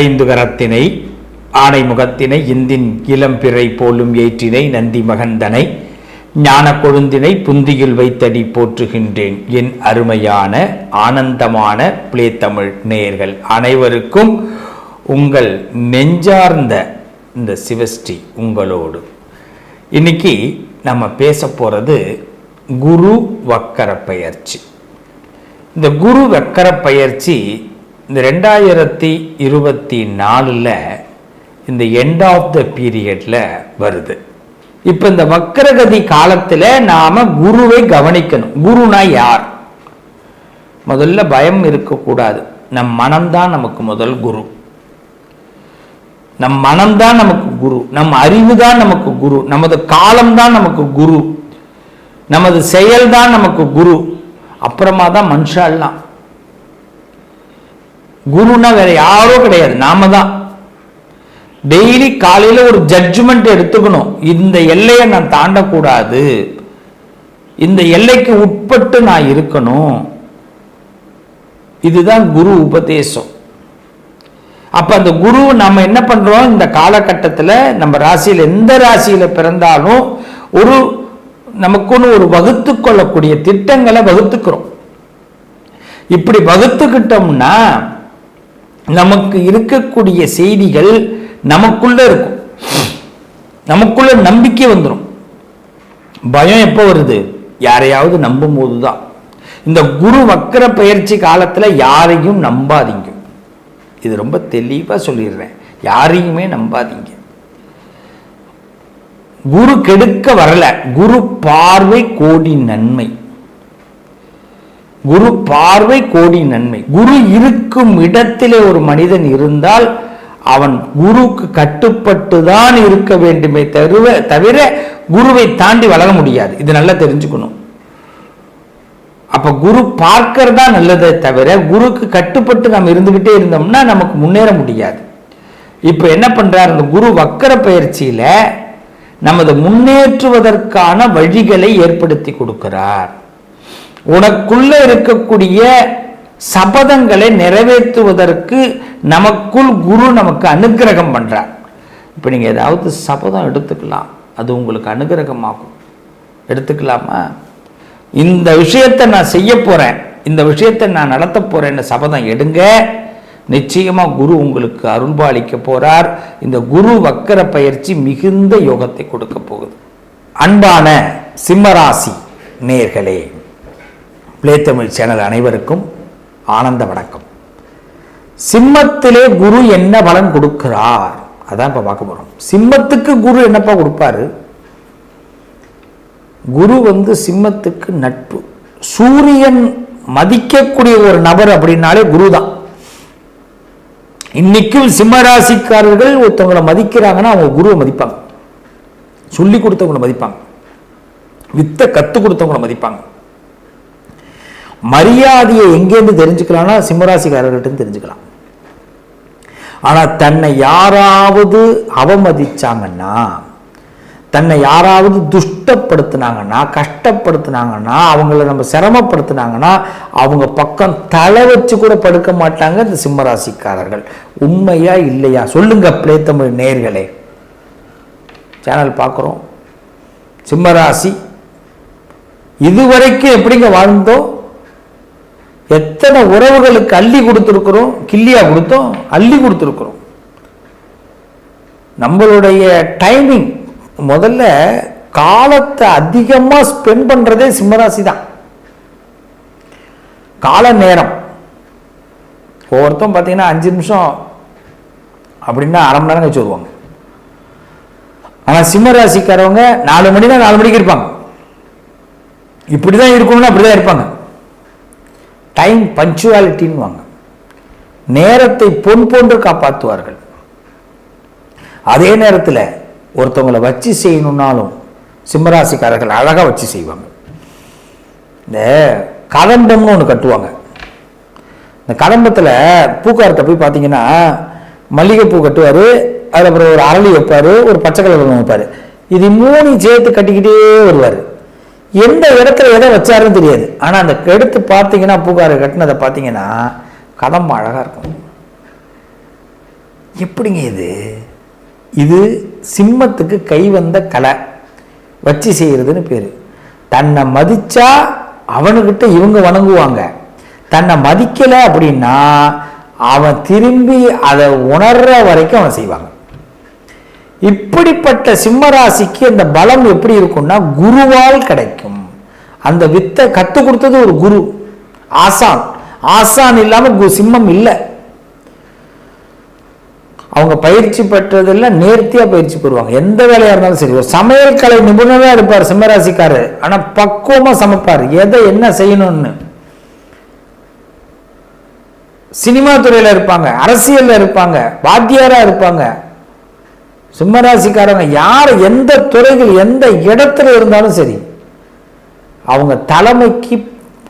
ஐந்து கரத்தினை ஆனை முகத்தினை இந்தின் இளம்பிறை போலும் ஏற்றினை நந்தி மகந்தனை ஞான கொழுந்தினை புந்தியில் வைத்தடி போற்றுகின்றேன். என் அருமையான ஆனந்தமான பிளே தமிழ் நேயர்கள் அனைவருக்கும் உங்கள் நெஞ்சார்ந்த இந்த சிவஸ்ரீ உங்களோடு. இன்னைக்கு நம்ம பேச போகிறது குரு வக்கர பயிற்சி. இந்த குரு வக்கர பயிற்சி இந்த ரெண்டாயிரத்தி இருபத்தி நாலில் இந்த எண்ட் ஆஃப் த பீரியட்ல வருது. இப்போ இந்த வக்கரகதி காலத்தில் நாம குருவை கவனிக்கணும். குருனா யார்? முதல்ல பயம் இருக்கக்கூடாது. நம் மனம்தான் நமக்கு முதல் குரு. நம் மனம்தான் நமக்கு குரு. நம் அறிவு தான் நமக்கு குரு. நமது காலம்தான் நமக்கு குரு. நமது செயல்தான் நமக்கு குரு. அப்புறமா தான் மனுஷாலாம் குருன்னா வேற யாரோ கிடையாது. நாம தான். டெய்லி காலையில ஒரு ஜட்ஜ்மெண்ட் எடுத்துக்கணும். இந்த எல்லையை நான் தாண்டக்கூடாது. இந்த எல்லைக்கு உட்பட்டு நான் இருக்கணும். இதுதான் குரு உபதேசம். அப்ப அந்த குரு நம்ம என்ன பண்றோம்? இந்த காலகட்டத்தில் நம்ம ராசியில் எந்த ராசியில பிறந்தாலும் ஒரு நமக்குன்னு ஒரு வகுத்து கொள்ளக்கூடிய திட்டங்களை வகுத்துக்கிறோம். இப்படி வகுத்துக்கிட்டோம்னா நமக்கு இருக்கக்கூடிய செய்திகள் நமக்குள்ள இருக்கும். நமக்குள்ள நம்பிக்கை வந்துடும் பயம் எப்போ வருது? யாரையாவது நம்பும் போதுதான் இந்த குரு வக்கர பயிற்சி காலத்துல யாரையும் நம்பாதீங்க. இது ரொம்ப தெளிவா சொல்லிடுறேன். யாரையுமே நம்பாதீங்க. குரு கெடுக்க வரல. குரு பார்வை கோடி நன்மை. குரு பார்வை கோடி நன்மை. குரு இருக்கும் இடத்திலே ஒரு மனிதன் இருந்தால் அவன் குருக்கு கட்டுப்பட்டு தான் இருக்க வேண்டுமே தவிர தவிர குருவை தாண்டி வளர முடியாது. இது நல்லா தெரிஞ்சுக்கணும். அப்ப குரு பார்க்கறதா நல்லதே தவிர குருக்கு கட்டுப்பட்டு நம்ம இருந்துகிட்டே இருந்தோம்னா நமக்கு முன்னேற முடியாது. இப்ப என்ன பண்றார்? அந்த குரு வக்கர பயிற்சியில நமது முன்னேற்றுவதற்கான வழிகளை ஏற்படுத்தி கொடுக்கிறார். உனக்குள்ள இருக்கக்கூடிய சபதங்களை நிறைவேற்றுவதற்கு நமக்குள் குரு நமக்கு அனுக்கிரகம் பண்ணுறார் இப்போ நீங்கள் ஏதாவது சபதம் எடுத்துக்கலாம். அது உங்களுக்கு அனுகிரகமாகும். எடுத்துக்கலாமா? இந்த விஷயத்தை நான் செய்ய போகிறேன் இந்த விஷயத்தை நான் நடத்த போகிறேன்னு சபதம் எடுங்க. நிச்சயமாக குரு உங்களுக்கு அருள்பாலிக்க போகிறார் இந்த குரு வக்கர பயிற்சி மிகுந்த யோகத்தை கொடுக்க போகுது. அன்பான சிம்மராசி நேர்களே பிளே தமிழ் சேனல் அனைவருக்கும் ஆனந்த வணக்கம். சிம்மத்திலே குரு என்ன பலன் கொடுக்கிறார்? அதான் இப்ப பார்க்க போறோம். சிம்மத்துக்கு குரு என்னப்பா கொடுப்பாரு? குரு வந்து சிம்மத்துக்கு நட்பு. சூரியன் மதிக்கக்கூடிய ஒரு நபர் அப்படின்னாலே குரு தான் இன்னைக்கும் சிம்மராசிக்காரர்கள் ஒருத்தவங்களை மதிக்கிறாங்கன்னா அவங்க குருவை மதிப்பாங்க. சொல்லி கொடுத்தவங்களை மதிப்பாங்க. வித்த கத்து கொடுத்தவங்களை மதிப்பாங்க. மரியாதையை எங்கேருந்து தெரிஞ்சுக்கலாம்னா சிம்மராசிக்காரர்கிட்ட தெரிஞ்சுக்கலாம். ஆனால் தன்னை யாராவது அவமதிச்சாங்கன்னா தன்னை யாராவது துஷ்டப்படுத்தினாங்கன்னா கஷ்டப்படுத்தினாங்கன்னா அவங்கள நம்ம சிரமப்படுத்தினாங்கன்னா அவங்க பக்கம் தலை வச்சு கூட படுக்க மாட்டாங்க இந்த சிம்மராசிக்காரர்கள். உண்மையா இல்லையா? சொல்லுங்க பிளே தமிழ் நேர்களே சேனல் பார்க்குறோம். சிம்மராசி இதுவரைக்கும் எப்படிங்க வாழ்ந்தோம்? எத்தனை உறவுகளுக்கு அள்ளி கொடுத்துருக்குறோம்? கிள்ளியா கொடுத்தோம் அள்ளி கொடுத்துருக்குறோம். நம்மளுடைய டைமிங் முதல்ல காலத்தை அதிகமாக ஸ்பெண்ட் பண்ணுறதே சிம்மராசி தான். கால நேரம். ஒவ்வொருத்தரும் பார்த்தீங்கன்னா அஞ்சு நிமிஷம் அப்படின்னா அரை மணி நேரம் கழிச்சு வருவாங்க ஆனால் சிம்மராசிக்காரவங்க நாலு மணி தான் நாலு மணிக்கு இருப்பாங்க. இப்படி தான் இருக்கணும்னா அப்படி தான் இருப்பாங்க. டைம் பஞ்சுவாலிட்டின்னு வாங்க நேரத்தை பொன் போன்று காப்பாற்றுவார்கள். அதே நேரத்தில் ஒருத்தவங்களை வச்சு செய்யணுன்னாலும் சிம்மராசிக்காரர்கள் அழகாக வச்சு செய்வாங்க. இந்த கதம்பம்னு ஒன்று கட்டுவாங்க. இந்த கதம்பத்தில் பூக்காரத்தை போய் பார்த்தீங்கன்னா மல்லிகைப்பூ கட்டுவார் அதில் அப்புறம் ஒரு அரளி வைப்பார் ஒரு பச்சை கலர் ஒன்று வைப்பார். இது மூணு சேர்த்து கட்டிக்கிட்டே வருவார். எந்த இடத்துல எதை வச்சாருன்னு தெரியாது. ஆனால் அந்த எடுத்து பார்த்தீங்கன்னா பூக்காரை கட்டினதை பார்த்தீங்கன்னா கதம்பம் அழகாக இருக்கும். எப்படிங்க இது? இது சிம்மத்துக்கு கை வந்த கலை. வச்சு செய்கிறதுன்னு பேர். தன்னை மதிச்சா அவனுக்கிட்ட இவங்க வணங்குவாங்க. தன்னை மதிக்கலை அப்படின்னா அவன் திரும்பி அதை உணர்ற வரைக்கும் அவன் செய்வாங்க. இப்படிப்பட்ட சிம்மராசிக்கு அந்த பலம் எப்படி இருக்கும்னா குருவால் கிடைக்கும். அந்த வித்தை கற்றுக் கொடுத்தது ஒரு குரு ஆசான். ஆசான் இல்லாமல் கு- சிம்மம் இல்லை. அவங்க பயிற்சி பெற்றதெல்லாம் நேர்த்தியா பயிற்சி பெறுவாங்க. எந்த வேலையா இருந்தாலும் சரி ஒரு சமையல் கலை நிபுணராக இருப்பார் சிம்மராசிக்காரர். ஆனா பக்குவமா சமைப்பார். எதை என்ன செய்யணும்னு. சினிமா துறையில இருப்பாங்க அரசியல்ல இருப்பாங்க வாத்தியாரா இருப்பாங்க. சிம்மராசிக்காரங்க யார் எந்த துறையில் எந்த இடத்துல இருந்தாலும் சரி அவங்க தலைமைக்கு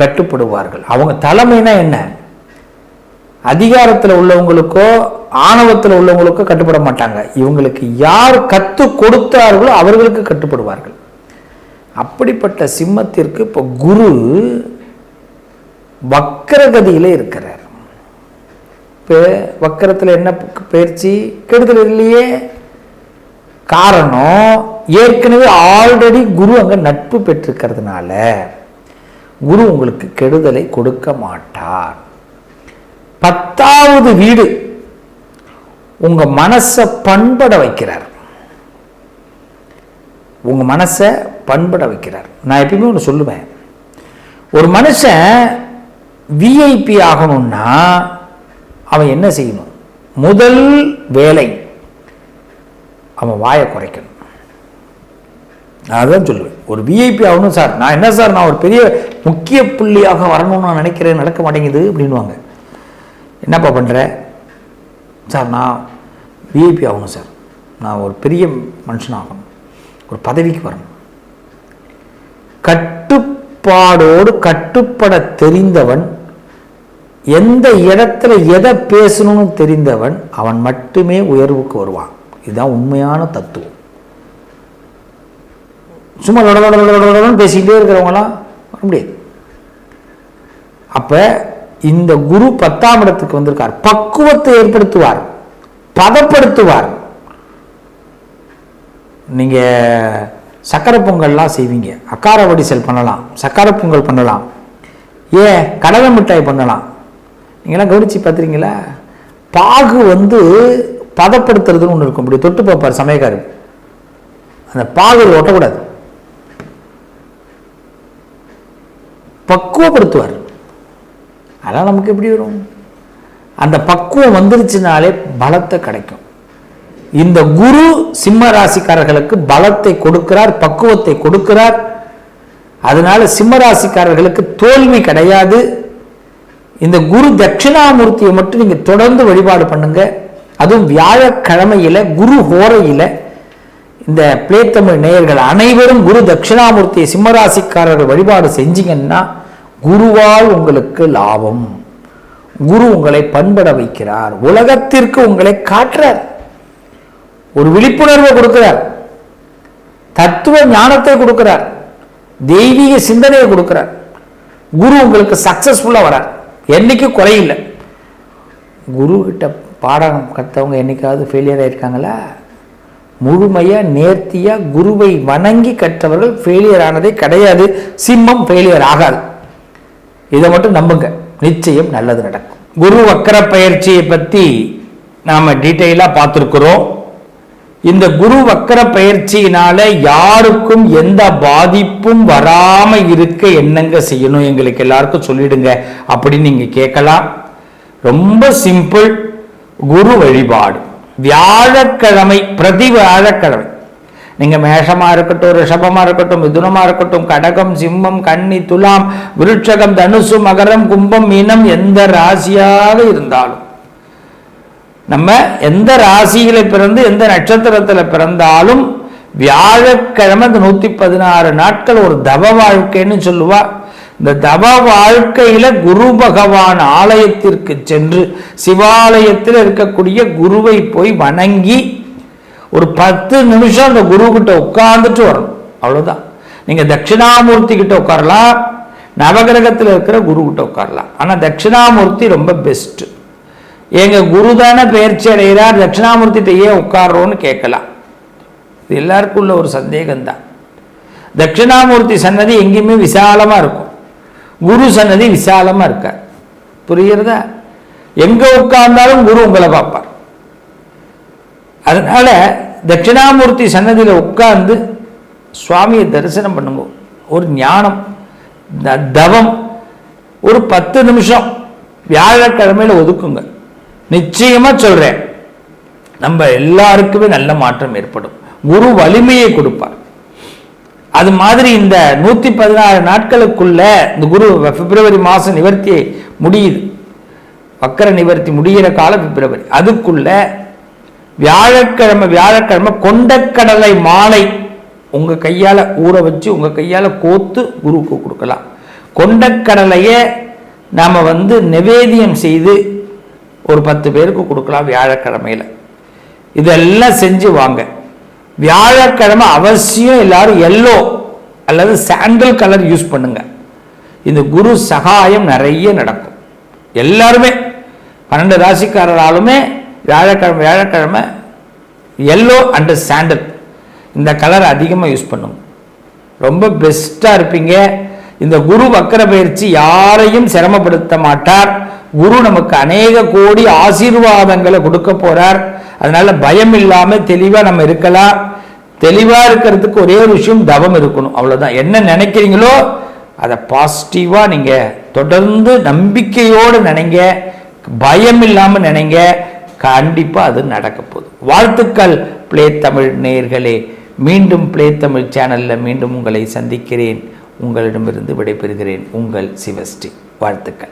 கட்டுப்படுவார்கள். அவங்க தலைமைனா என்ன? அதிகாரத்தில் உள்ளவங்களுக்கோ ஆணவத்தில் உள்ளவங்களுக்கோ கட்டுப்பட மாட்டாங்க. இவங்களுக்கு யார் கத்து கொடுத்தார்களோ அவர்களுக்கு கட்டுப்படுவார்கள். அப்படிப்பட்ட சிம்மத்திற்கு இப்போ குரு வக்கரகதியிலே இருக்கிறார். இப்போ வக்கரத்தில் என்ன பயிற்சி கெடுதல் இல்லையே. காரணம் ஏற்கனவே ஆல்ரெடி குரு அங்கே நட்பு பெற்றிருக்கிறதுனால குரு உங்களுக்கு கெடுதலை கொடுக்க மாட்டார். பத்தாவது வீடு உங்க மனசை பண்பட வைக்கிறார். உங்க மனசை பண்பட வைக்கிறார். நான் எப்பயுமே ஒன்று சொல்லுவேன். ஒரு மனுஷன் விஐபி ஆகணும்னா அவன் என்ன செய்யணும்? முதல் வேலை அவன் வாயை குறைக்கணும். நான் அதான் சொல்லுவேன். ஒரு விஐபி ஆகணும் சார். நான் என்ன சார் நான் ஒரு பெரிய முக்கிய புள்ளியாக வரணும்னு நான் நினைக்கிறேன் நடக்க மாட்டேங்குது அப்படின்வாங்க என்னப்பா பண்ணுற சார் நான் விஐபி ஆகணும் சார். நான் ஒரு பெரிய மனுஷனாகணும். ஒரு பதவிக்கு வரணும். கட்டுப்பாடோடு கட்டுப்பட தெரிந்தவன் எந்த இடத்துல எதை பேசணும்னு தெரிந்தவன் அவன் மட்டுமே உயர்வுக்கு வருவான். இதுதான் உண்மையான தத்துவம். சும்மா லொட பேசிக்கிட்டே இருக்கிறவங்களாம் வர முடியாது. அப்ப இந்த குரு பத்தாம் இடத்துக்கு வந்திருக்கார். பக்குவத்தை ஏற்படுத்துவார். பதப்படுத்துவார். நீங்க சக்கரை பொங்கல்லாம் செய்வீங்க. அக்கார வடிசல் பண்ணலாம். சக்கரை பொங்கல் பண்ணலாம். ஏன்? கடலை மிட்டாய் பண்ணலாம். நீங்களாம் கவனிச்சு பார்த்துறீங்களா பாகு வந்து பதப்படுத்துறதுன்னு ஒன்று இருக்கும். இப்படி தொட்டு பார்ப்பார் சமயக்காரர். அந்த பாகு ஓட்டக்கூடாது ஒட்டக்கூடாது. பக்குவப்படுத்துவார். அதெல்லாம் நமக்கு எப்படி வரும்? அந்த பக்குவம் வந்துருச்சுனாலே பலத்தை கிடைக்கும். இந்த குரு சிம்ம ராசிக்காரர்களுக்கு பலத்தை கொடுக்கிறார் பக்குவத்தை கொடுக்கிறார். அதனால சிம்ம ராசிக்காரர்களுக்கு தோல்வி கிடையாது. இந்த குரு தட்சிணாமூர்த்தியை மட்டும் நீங்கள் தொடர்ந்து வழிபாடு பண்ணுங்கள் அதுவும் வியாழக்கிழமையில குரு ஹோரையில் இந்த பிளேத்தமிழ் நேயர்கள் அனைவரும் குரு தட்சிணாமூர்த்தி சிம்மராசிக்காரர்கள் வழிபாடு செஞ்சீங்கன்னா குருவால் உங்களுக்கு லாபம். குரு உங்களை பண்பட வைக்கிறார். உலகத்திற்கு உங்களை காட்டுறார். ஒரு விழிப்புணர்வை கொடுக்கிறார். தத்துவ ஞானத்தை கொடுக்கிறார். தெய்வீக சிந்தனையை கொடுக்கிறார். குரு உங்களுக்கு சக்சஸ்ஃபுல்லாக வரார் என்னைக்கு குறையில்லை. குரு கிட்ட பாடம் கற்றவங்க என்றைக்காவது ஃபெயிலியர் ஆகிருக்காங்களா முழுமையாக நேர்த்தியாக குருவை வணங்கி கற்றவர்கள் ஃபெயிலியர் ஆனதே கிடையாது. சிம்மம் ஃபெயிலியர் ஆகாது. இதை மட்டும் நம்புங்க. நிச்சயம் நல்லது நடக்கும். குரு வக்கர பயிற்சியை பற்றி நாம் டீட்டெயிலாக பார்த்துருக்குறோம். இந்த குரு வக்கர பயிற்சியினால யாருக்கும் எந்த பாதிப்பும் வராம இருக்க என்னங்க செய்யணும்? எங்களுக்கு எல்லாருக்கும் சொல்லிடுங்க. அப்படின்னு நீங்க கேட்கலாம். ரொம்ப சிம்பிள் குரு வழிபாடு. வியாழக்கிழமை பிரதி வியாழக்கிழமை. நீங்க மேஷமா இருக்கட்டும் ரிஷபமா இருக்கட்டும் மிதுனமா இருக்கட்டும் கடகம் சிம்மம் கன்னி துலாம் விருட்சகம் தனுசு மகரம் கும்பம் மீனம் எந்த ராசியாக இருந்தாலும். நம்ம எந்த ராசியில பிறந்து எந்த நட்சத்திரத்துல பிறந்தாலும் வியாழக்கிழமை இந்த நூத்தி பதினாறு நாட்கள் ஒரு தவ வாழ்க்கைன்னு சொல்லுவா. இந்த தவ வாழ்க்கையில குரு பகவான் ஆலயத்திற்கு சென்று சிவாலயத்தில் இருக்கக்கூடிய குருவை போய் வணங்கி ஒரு பத்து நிமிஷம் அந்த குரு கிட்ட உட்கார்ந்துட்டு வரணும். அவ்வளவுதான். நீங்க தட்சிணாமூர்த்தி கிட்ட உட்காரலாம். நவகிரகத்தில் இருக்கிற குரு கிட்ட உட்காரலாம். ஆனா தட்சிணாமூர்த்தி ரொம்ப பெஸ்ட் எங்க குரு தானே பயிற்சி அடைகிறார் தட்சிணாமூர்த்திட்ட ஏன் உட்கார்றோன்னு கேட்கலாம். இது எல்லாருக்கும் உள்ள ஒரு சந்தேகம்தான். தட்சிணாமூர்த்தி சன்னதி எங்கேயுமே விசாலமாக இருக்கும். குரு சன்னதி விசாலமாக இருக்கார். புரிகிறதா? எங்கே உட்கார்ந்தாலும் குரு உங்களை பார்ப்பார். அதனால தட்சிணாமூர்த்தி சன்னதியில் உட்கார்ந்து சுவாமியை தரிசனம் பண்ணுங்க. ஒரு ஞானம் த- தவம் ஒரு பத்து நிமிஷம் வியாழக்கிழமையில ஒதுக்குங்க. நிச்சயமா சொல்றேன். நம்ம எல்லாருக்குமே நல்ல மாற்றம் ஏற்படும். குரு வலிமையை கொடுப்பார். அது மாதிரி இந்த நூத்தி பதினாறு நாட்களுக்குள்ள இந்த குரு பிப்ரவரி மாதம் நிவர்த்தி முடியுது. வக்கர நிவர்த்தி முடிகிற காலம் பிப்ரவரி. அதுக்குள்ள வியாழக்கிழமை வியாழக்கிழமை கொண்டக்கடலை மாலை உங்க கையால ஊற வச்சு உங்க கையால கோத்து குருவுக்கு கொடுக்கலாம். கொண்டக்கடலையை நாம வந்து நிவேதியம் செய்து ஒரு பத்து பேருக்கு கொடுக்கலாம் வியாழக்கிழமையில. இதெல்லாம் செஞ்சு வாங்க. வியாழக்கிழமை அவசியம் எல்லாரும் எல்லோ அல்லது சாண்டல் கலர் யூஸ் பண்ணுங்க. இந்த குரு சகாயம் நிறைய நடக்கும். எல்லாருமே பன்னெண்டு ராசிக்காரராலுமே வியாழக்கிழமை வியாழக்கிழமை எல்லோ அண்டு சாண்டல் இந்த கலர் அதிகமாக யூஸ் பண்ணுங்க ரொம்ப பெஸ்ட்டாக இருப்பீங்க. இந்த குரு வக்கர பயிற்சி யாரையும் சிரமப்படுத்த மாட்டார். குரு நமக்கு அநேக கோடி ஆசீர்வாதங்களை கொடுக்க போகிறார் அதனால பயம் இல்லாம தெளிவா நம்ம இருக்கலாம். தெளிவா இருக்கிறதுக்கு ஒரே ஒரு விஷயம் தவம் இருக்கணும். அவ்வளவுதான். என்ன நினைக்கிறீங்களோ அதை பாசிட்டிவா நீங்க தொடர்ந்து நம்பிக்கையோடு நினைங்க. பயம் இல்லாம நினைங்க. கண்டிப்பா அது நடக்க போகுது. வாழ்த்துக்கள். பிளே தமிழ் நேயர்களே மீண்டும் பிளே தமிழ் சேனல்ல மீண்டும் உங்களை சந்திக்கிறேன். உங்களிடமிருந்து விடைபெறுகிறேன். உங்கள் சிவஸ்ரீ. வாழ்த்துக்கள்.